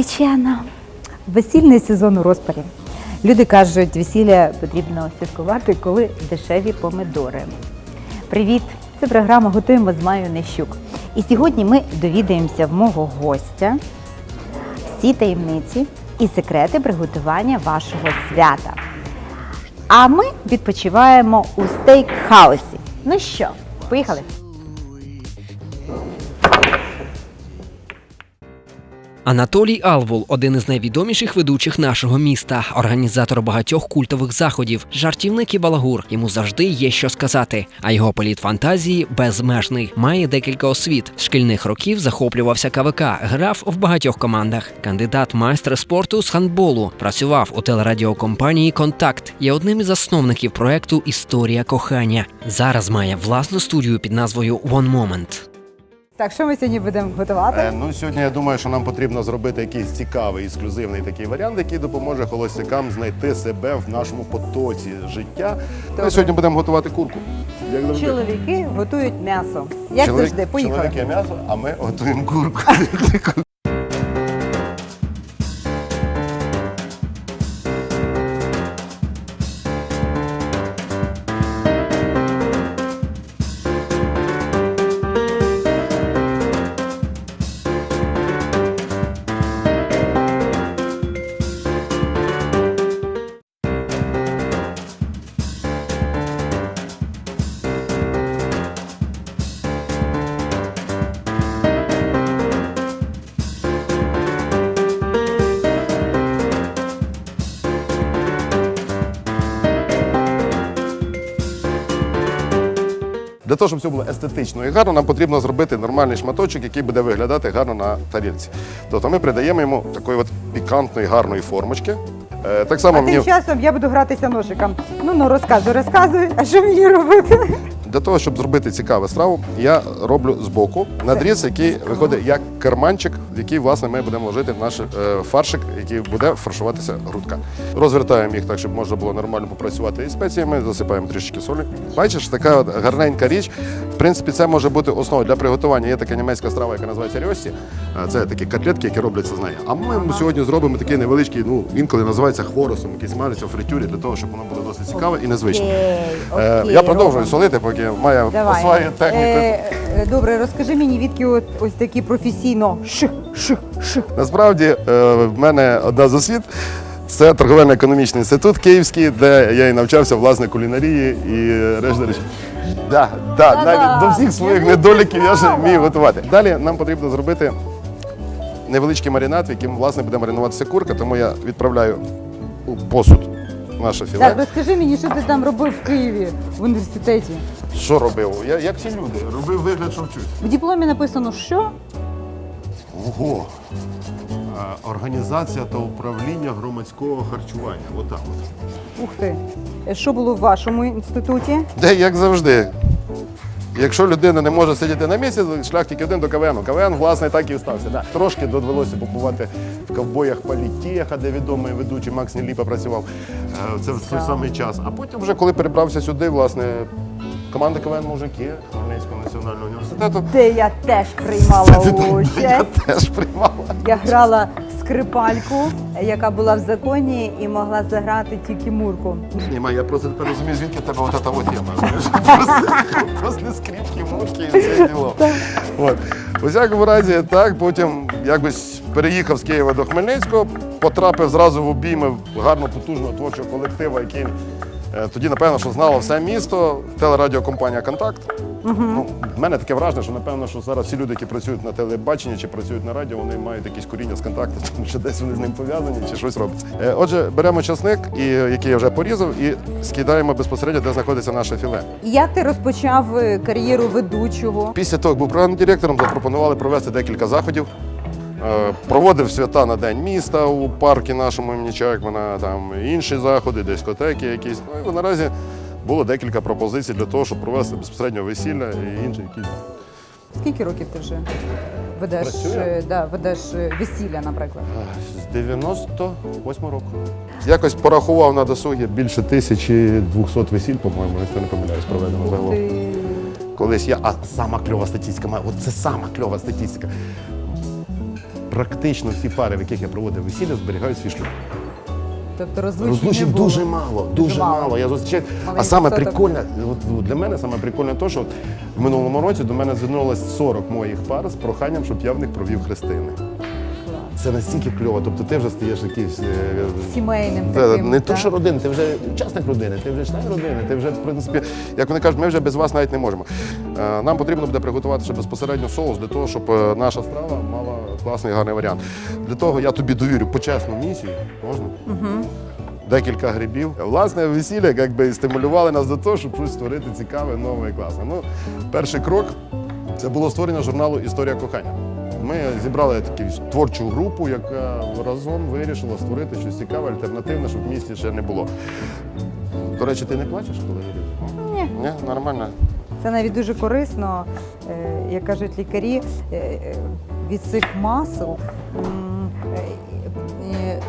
Наречена. Весільний сезон у розпалі. Люди кажуть, весілля потрібно святкувати, коли дешеві помидори. Привіт! Це програма Готуємо з Маю Нещук. І сьогодні ми довідаємося в мого гостя всі таємниці і секрети приготування вашого свята. А ми відпочиваємо у стейк-хаусі. Ну що, поїхали? Анатолій Алвул один із найвідоміших ведучих нашого міста, організатор багатьох культових заходів, жартівник і балагур. Йому завжди є що сказати. А його політ фантазії безмежний. Має декілька освіт. З шкільних років захоплювався КВК, грав в багатьох командах. Кандидат майстер спорту з хандболу. Працював у телерадіокомпанії Контакт. Є одним із засновників проекту Історія кохання. Зараз має власну студію під назвою One Moment. Так, що ми сьогодні будемо готувати? Е, Ну, сьогодні я думаю, що нам потрібно зробити якийсь цікавий, ексклюзивний такий варіант, який допоможе холостякам знайти себе в нашому потоці життя. Ми сьогодні будемо готувати курку. Як завжди. Чоловіки готують м'ясо. Як Чоловік- завжди, поїхали. Чоловіки м'ясо, а ми готуємо курку. Для того, щоб все було естетично і гарно, нам потрібно зробити нормальний шматочок, який буде виглядати гарно на тарілці. Тобто ми придаємо йому такої от пікантної, гарної формочки. Е, Так само А мені тим часом я буду гратися ножиком. Ну ну розказуй, розказуй, а що мені робити? Для того, щоб зробити цікаву страву, я роблю збоку надріз, який виходить як керманчик, в який власне ми будемо ложити наш е, фаршик, який буде фаршуватися грудка. Розвертаємо їх так, щоб можна було нормально попрацювати із спеціями, засипаємо трішки солі. Бачиш, така от гарненька річ. В принципі, це може бути основою для приготування. Є така німецька страва, яка називається рьості. Е, Це такі котлетки, які робляться з неї. А ми сьогодні зробимо такий невеличкий, ну інколи називається хворосом, який смажиться в фритюрі, для того, щоб воно було досить цікаве і незвичне. Е, Я продовжую солити, поки має Давай. освоює техніку. Е, е, добре, розкажи мені, відки от, ось такі професійно ших, ших, ших. Насправді е, в мене одна з освіт. Це торговельно-економічний інститут Київський, де я і навчався власне кулінарії і решта речей. Да, да, Та-да. навіть до всіх своїх недоліків я ж вмію готувати. Далі нам потрібно зробити невеличкий маринад, в яким власне буде маринуватися курка, тому я відправляю у посуд наше філе. Так, розкажи мені, що ти там робив в Києві в університеті. Що робив? Я, як всі люди, робив вигляд, що вчусь. В дипломі написано, що? Ого. Організація та управління громадського харчування. Отак от. Ух ти. Е, Що було в вашому інституті? Де як завжди. Якщо людина не може сидіти на місці, шлях тільки один до КВН. КВН, власне, так і стався. Да. Трошки довелося побувати в ковбоях політеха, де відомий ведучий Макс Неліпа працював. Е, Це в той самий час. А потім, вже коли перебрався сюди, власне, команда КВН мужики Хмельницького національного університету Де я теж приймала участь. теж приймала. Я грала скрипальку, яка була в законі і могла заграти тільки мурку. Ні, я просто тепер розумію, звідки в тебе от от тема. Просто- скрипки, мушки і це діло. От. У всякому разі, так, потім якось переїхав з Києва до Хмельницького, потрапив зразу в обійми гарно потужного творчого колективу, який тоді, напевно, що знало все місто, телерадіокомпанія Контакт. Ну, в мене таке враження, що напевно, що зараз всі люди, які працюють на телебаченні чи працюють на радіо, вони мають якісь коріння з контакту, тому що десь вони з ним пов'язані чи щось робиться. Е, Отже, беремо часник, який я вже порізав, і скидаємо безпосередньо, де знаходиться наше філе. Як ти розпочав е, кар'єру ведучого? Після того, як був програмним директором, запропонували провести декілька заходів. Е, Проводив свята на День міста у парку нашому імені Чайкмана, там інші заходи, дискотеки якісь. Ну і наразі було декілька пропозицій для того, щоб провести безпосередньо весілля і інші якісь. Скільки років ти вже ведеш, е, да, ведеш е, весілля, наприклад? З 98 року. Якось порахував на досугі більше 1200 весіль, по-моєму, якщо не помиляюсь, проведено загалом. Ти... Колись я, а сама кльова статистика, от це сама кльова статистика. Практично всі пари, в яких я проводив весілля, зберігають свій шлюб. Тобто розлучень, Розлучень не було. дуже мало, дуже мало. Я зустрічаю. А саме відсоток. прикольне, от, для мене саме прикольне те, що от в минулому році до мене звернулось 40 моїх пар з проханням, щоб я в них провів хрестини. Це настільки кльово. Тобто ти вже стаєш якийсь е, Сімейним Та, таким. не то, так. що родини, ти вже учасник родини, ти вже член родини, ти вже, в принципі, як вони кажуть, ми вже без вас навіть не можемо. Е, Нам потрібно буде приготувати ще безпосередньо соус для того, щоб е, наша страва мала класний гарний варіант. Для того я тобі довірю почесну місію. Можна? Декілька грибів. Власне, весілля якби стимулювали нас до того, щоб щось створити цікаве, нове і класне. Ну, перший крок це було створення журналу Історія кохання. Ми зібрали таку творчу групу, яка разом вирішила створити щось цікаве, альтернативне, щоб в місті ще не було. До речі, ти не плачеш, коли їдеш? Ні. Ні, нормально. Це навіть дуже корисно, е, як кажуть лікарі, е, е, від цих масел м, е, е,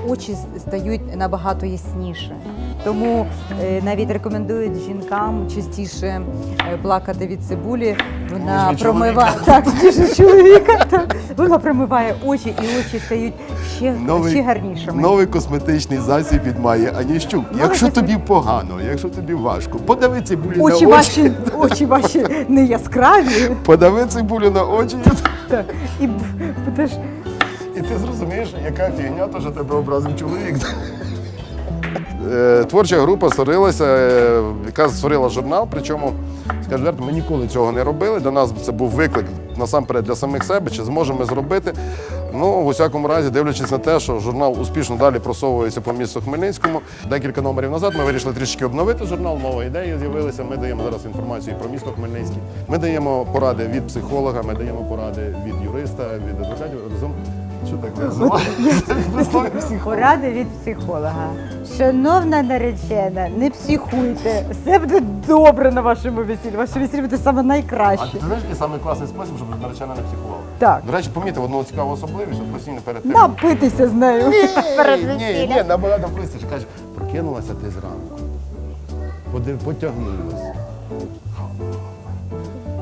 очі стають набагато ясніше. Тому е, навіть рекомендують жінкам частіше е, плакати від цибулі. Вона промиває так, ніж чоловіка. Так. Вона промиває очі, і очі стають ще, ще гарнішими. новий косметичний засіб від Майї Аніщук. Новий Якщо тобі погано, якщо тобі важко, подави цибулю Очі на очі. ваші, очі ваші не яскраві, Подави цибулю на очі. так, і будеш І ти зрозумієш, яка фігня, то що тебе образив чоловік. Е, Творча група створилася, е, яка створила журнал. Причому, скажу ми ніколи цього не робили. Для нас це був виклик насамперед для самих себе, чи зможемо ми зробити. Ну, в усякому разі, дивлячись на те, що журнал успішно далі просовується по місту Хмельницькому. Декілька номерів назад ми вирішили трішки обновити журнал, нова ідея з'явилася. Ми даємо зараз інформацію про місто Хмельницький. Ми даємо поради від психолога, ми даємо поради від юриста, від адвокатів. Разом що так називається? Поради від психолога. Шановна наречена, не психуйте. Все буде добре на вашому весіллі. Ваше весілля буде саме А ти знаєш, який самий класний спосіб, щоб наречена не психувала? Так. До речі, помітив одну цікаву особливість, от постійно перед тим. Напитися з нею. ні, ні, ні, набагато простіше. Каже, прокинулася ти зранку, потягнулася,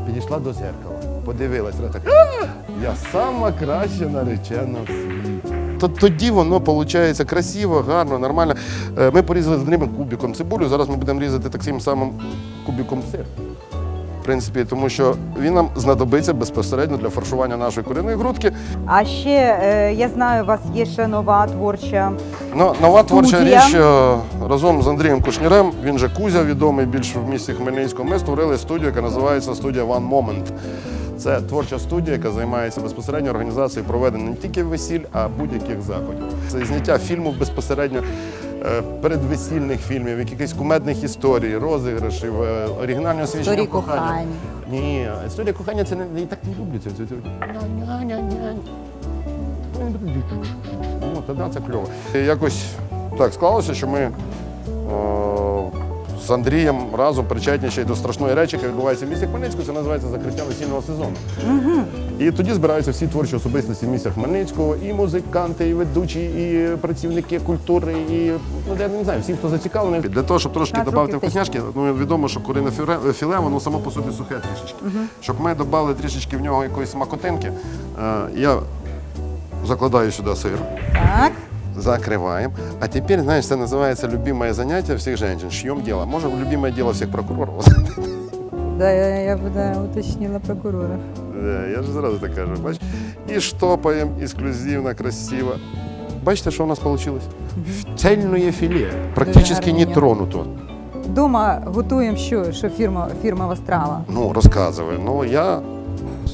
підійшла до зеркала, подивилась, вона так, «А, я сама краща наречена в світі. То тоді воно виходить красиво, гарно, нормально. Е, Ми порізали з ними кубиком цибулю, зараз ми будемо різати таким самим кубиком сир. В принципі, тому що він нам знадобиться безпосередньо для фаршування нашої куриної грудки. А ще е, я знаю, у вас є ще нова творча. Ну, нова творча Студія. річ е, разом з Андрієм Кушнірем, він же Кузя, відомий більш в місті Хмельницькому. Ми створили студію, яка називається студія One Moment. Це творча студія, яка займається безпосередньо організацією проведення не тільки весіль, а будь-яких заходів. Це зняття фільмів безпосередньо. е, Передвесільних фільмів, якихось кумедних історій, розіграшів, е, оригінального свідчення кохання. кохання. Ні, історія кохання це не я так не. Ня-ня-ня-ня. Ну, тоді це кльово. Якось так склалося, що ми о, з Андрієм разом причетні ще й до страшної речі, яка відбувається в місті Хмельницькому, це називається закриття весільного сезону. І тоді збираються всі творчі особистості міста Хмельницького, і музиканти, і ведучі, і працівники культури, і ну я не знаю, всі, хто зацікавлений. Для того, щоб трошки додати вкусняшки, ну відомо, що курине філе, воно само по собі сухе трішечки. Щоб ми додали трішечки в нього якоїсь смакотинки, е, я закладаю сюди сир. Так Закрываем. А теперь, знаешь, это называется любимое занятие всех женщин. Шьем дело. Может, любимое дело всех прокуроров. Да, я, я буде уточнила прокурора. Да, Я ж зразу так кажу. Бач? І штопаємо ексклюзивно, красиво. Бачите, що у нас вийшло? Цельне філе. Практично не гарненько. тронуто. Дома готуємо що, що фірма, фірмова страва. Ну, розказую. Ну, я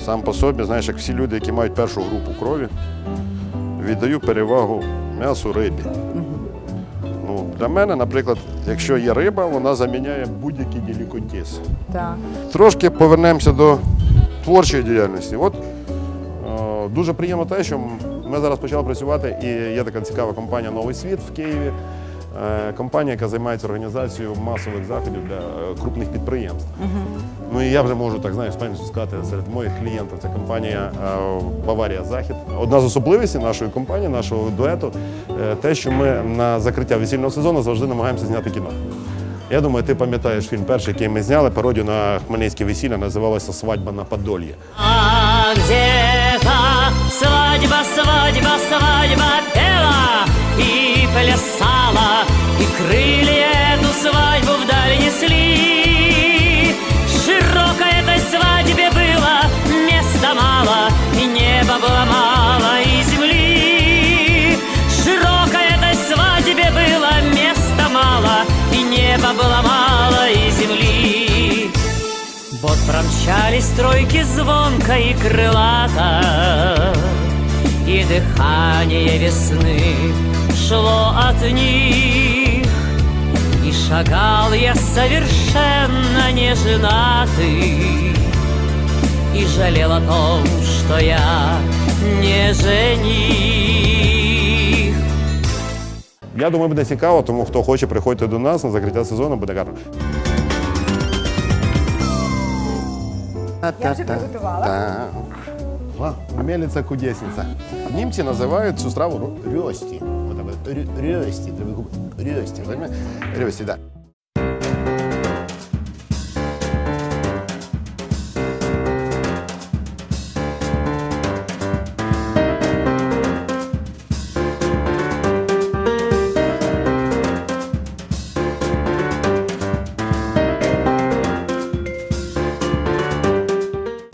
сам по собі, знаєш, як всі люди, які мають першу групу крові, віддаю перевагу м'ясу рибі. Ну, для мене, наприклад, якщо є риба, вона заміняє будь-який делікатес. Так. Трошки повернемося до творчої діяльності. От е, дуже приємно те, що ми зараз почали працювати, і є така цікава компанія Новий світ в Києві. Е, компанія, яка займається організацією масових заходів для е, крупних підприємств. Ну і я вже можу так знаєш, впевнено сказати серед моїх клієнтів. Це компанія е, Баварія Захід. Одна з особливостей нашої компанії, нашого дуету, те, що ми на закриття весільного сезону завжди намагаємося зняти кіно. Я думаю, ти пам'ятаєш фільм перший, який ми зняли, пародію на хмельницьке весілля, називалося Свадьба на Подолі. А где-то Свадьба, свадьба, свадьба пела и плясала, и крылья эту свадьбу вдаль несли. Широкой этой свадьбе было места мало, и неба было мало, и земли. Широкой этой свадьбе было места мало, и неба было мало, и земли. Вот промчались стройки звонко и крылато, И дыхание весны шло от них. И шагал я совершенно не женатый, И жалел о том, что я не жених. Я думаю, буде цікаво, тому хто хоче, приходьте до нас на закриття сезону, буде гарно. Я вже приготувала. Так. Ва, Мельниця кудесниця. Німці називають цю страву ру- Рьості. От так от, рю-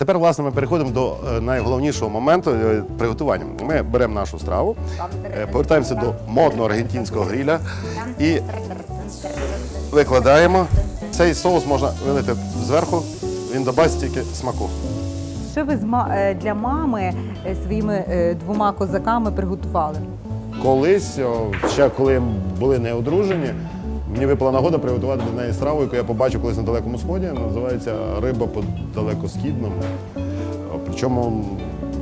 Тепер, власне, ми переходимо до е, найголовнішого моменту е, приготування. Ми беремо нашу страву, е, повертаємося до модного аргентинського гріля і викладаємо. Цей соус можна вилити зверху, він додасть тільки смаку. Що ви з ма- для мами своїми двома козаками приготували? Колись, ще коли були не одружені, мені випала нагода приготувати для неї страву, яку я побачив колись на далекому сході. Називається риба по далекосхідному. О, Причому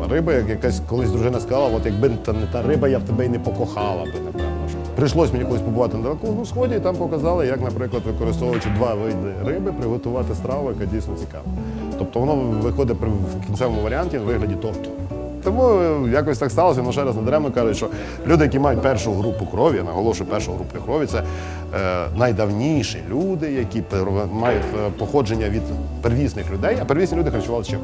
риба, як якась колись дружина сказала, от якби та не та риба, я б тебе і не покохала би, напевно. Прийшлось мені колись побувати на далекому сході, і там показали, як, наприклад, використовуючи два види риби, приготувати страву, яка дійсно цікава. Тобто воно виходить в кінцевому варіанті в вигляді торту. Тому е, якось так сталося, ну ще раз надаремно кажуть, що люди, які мають першу групу крові, я наголошую, першу групу крові, це е, найдавніші люди, які мають е, походження від первісних людей, а первісні люди харчувалися чим?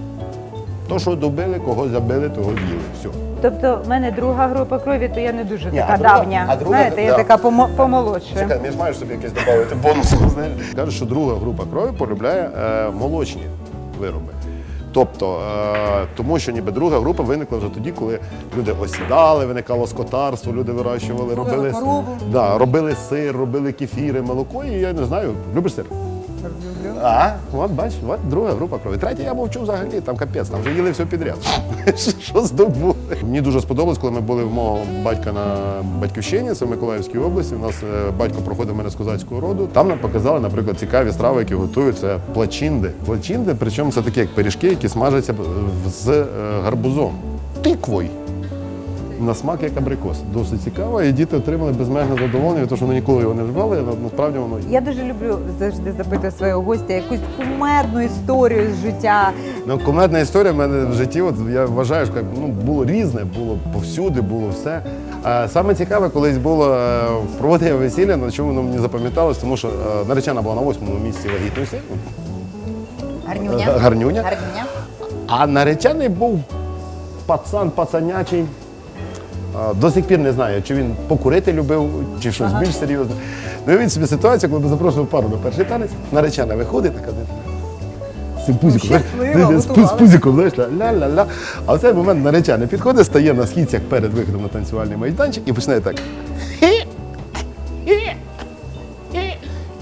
То, що добили, кого забили, того з'їли. Все. Тобто, в мене друга група крові, то я не дуже Ні, така а друга- давня. а друга- Знаєте, я да. така помо- помолодша. Чекай, не маєш собі якесь додати бонус. Кажуть, що друга група крові полюбляє е, молочні вироби. Тобто, е, тому що ніби друга група виникла вже тоді, коли люди осідали, виникало скотарство, люди вирощували, робили, да, робили сир, робили кефіри, молоко, і я не знаю, любиш сир? А, от бач, от друга група крові. Третя я мовчу взагалі, там капець, там вже їли все підряд. Що- здобули? Мені дуже сподобалось, коли ми були в мого батька на батьківщині, це в Миколаївській області. У нас е, батько проходив мене з козацького роду. Там нам показали, наприклад, цікаві страви, які готують. Це плачинди. Плачинди, причому це такі як пиріжки, які смажаться з е, гарбузом. Тиквою. На смак як абрикос. Досить цікаво, і діти отримали безмежне задоволення, тому що вони ніколи його не вживали, але насправді воно Я дуже люблю завжди запитувати свого гостя якусь кумедну історію з життя. Ну, кумедна історія в мене в житті. От я вважаю, що ну, було різне, було повсюди, було все. А саме цікаве, колись було е, проводив я весілля, на чому воно мені запам'яталось, тому що е, наречена була на восьмому місці вагітності, Гарнюня. Гарнюня. Гарнюня. а наречений був пацан пацанячий. До сих пір не знаю, чи він покурити любив, чи щось більш серйозне. Ну, і він собі ситуацію, коли ми запрошували пару на перший танець, наречена виходить така. З цим пузиком, знаєш, з- пузиком, знаєш, ля-ля-ля. А в цей момент наречений підходить, стає на східцях перед виходом на танцювальний майданчик і починає так.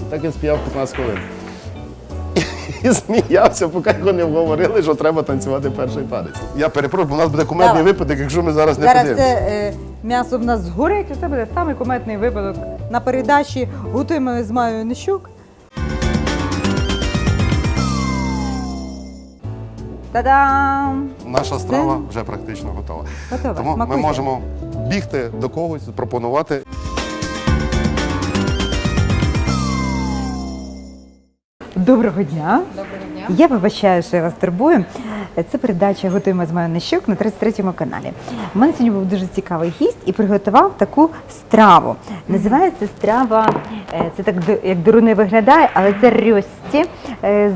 І так він співав 15 хвилин. І сміявся, поки його не вговорили, що треба танцювати перший танець. Я перепрошую, бо у нас буде кумедний Давай. випадок, якщо ми зараз не Зараз подивимося. це е, м'ясо в нас згорить, і це буде самий куметний випадок на передачі Готуємо з Маю Нещук. Та-дам! Наша страва вже практично готова. Готова. Тому ми Смакуйте. можемо бігти до когось, пропонувати. Доброго дня. Доброго дня. Я вибачаю, що я вас турбую. Це передача Готуємо з Маю Нещук на 33 му каналі. У мене сьогодні був дуже цікавий гість і приготував таку страву. Називається страва, е, це так як дуруни виглядає, але це рьості, е,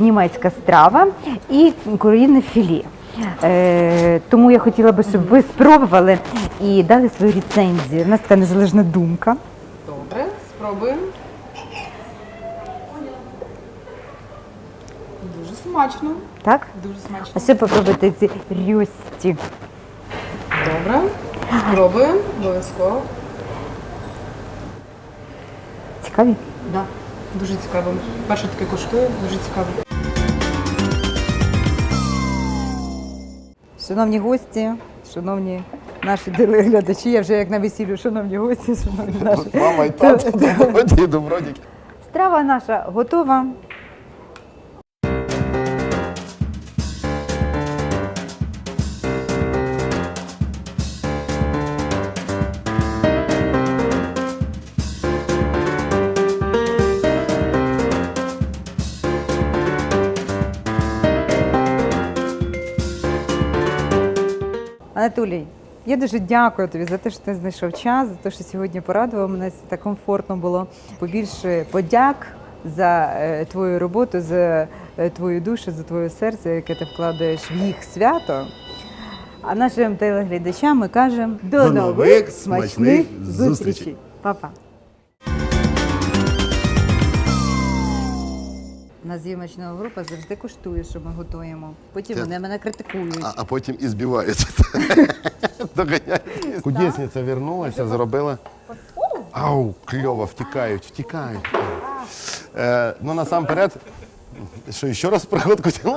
німецька страва і курине філі. Е, тому я хотіла би, щоб ви спробували і дали свою рецензію. У нас така незалежна думка. Добре, спробуємо. Дуже смачно. Так? Дуже смачно. А ще попробуйте ці рюсті. Добре. Пробуємо, обов'язково. Цікаві? Да. Дуже цікаво. Перше таке коштує, дуже цікаво. Шановні гості, шановні наші телеглядачі, я вже як на весіллю, шановні гості, шановні наші. Мама і тато, добродії, добродіки. Страва наша готова. Анатолій, я дуже дякую тобі за те, що ти знайшов час, за те, що сьогодні порадував мене так комфортно було. Побільше подяк за е, твою роботу, за е, твою душу, за твоє серце, яке ти вкладаєш в їх свято. А нашим телеглядачам ми кажемо до, До нових смачних зустрічей. Па-па. У зйомочного група завжди коштує, що ми готуємо. Потім Це- вони мене критикують. А, а потім і збиваються. Доганяють. Кудесниця вернулася, зробила. Ау, кльово, втікають, втікають. Е, ну насамперед, що ще раз приходку